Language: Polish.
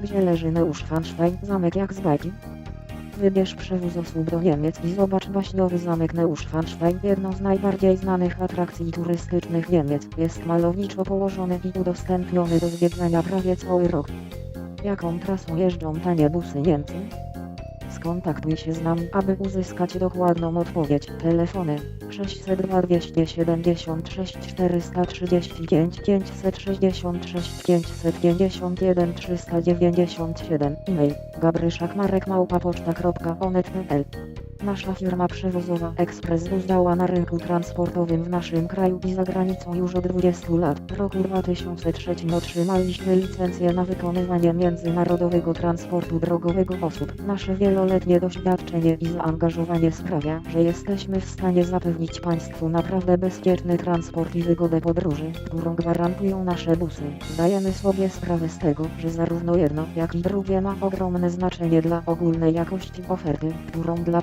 Gdzie leży Neuschwanstein, zamek jak z bajki? Wybierz przewóz osób do Niemiec i zobacz baśniowy zamek Neuschwanstein, jedną z najbardziej znanych atrakcji turystycznych Niemiec. Jest malowniczo położony i udostępniony do zwiedzania prawie cały rok. Jaką trasą jeżdżą tanie busy Niemcy? Skontaktuj się z nami, aby uzyskać dokładną odpowiedź. Telefony 602 276 435 566 551 397 e-mail gabryszakmarek.małpa.poczta.onet.pl Nasza firma przewozowa Express działa na rynku transportowym w naszym kraju i za granicą już od 20 lat. W roku 2003 otrzymaliśmy licencję na wykonywanie międzynarodowego transportu drogowego osób. Nasze wieloletnie doświadczenie i zaangażowanie sprawia, że jesteśmy w stanie zapewnić Państwu naprawdę bezpieczny transport i wygodę podróży, którą gwarantują nasze busy. Zdajemy sobie sprawę z tego, że zarówno jedno, jak i drugie ma ogromne znaczenie dla ogólnej jakości oferty, którą dla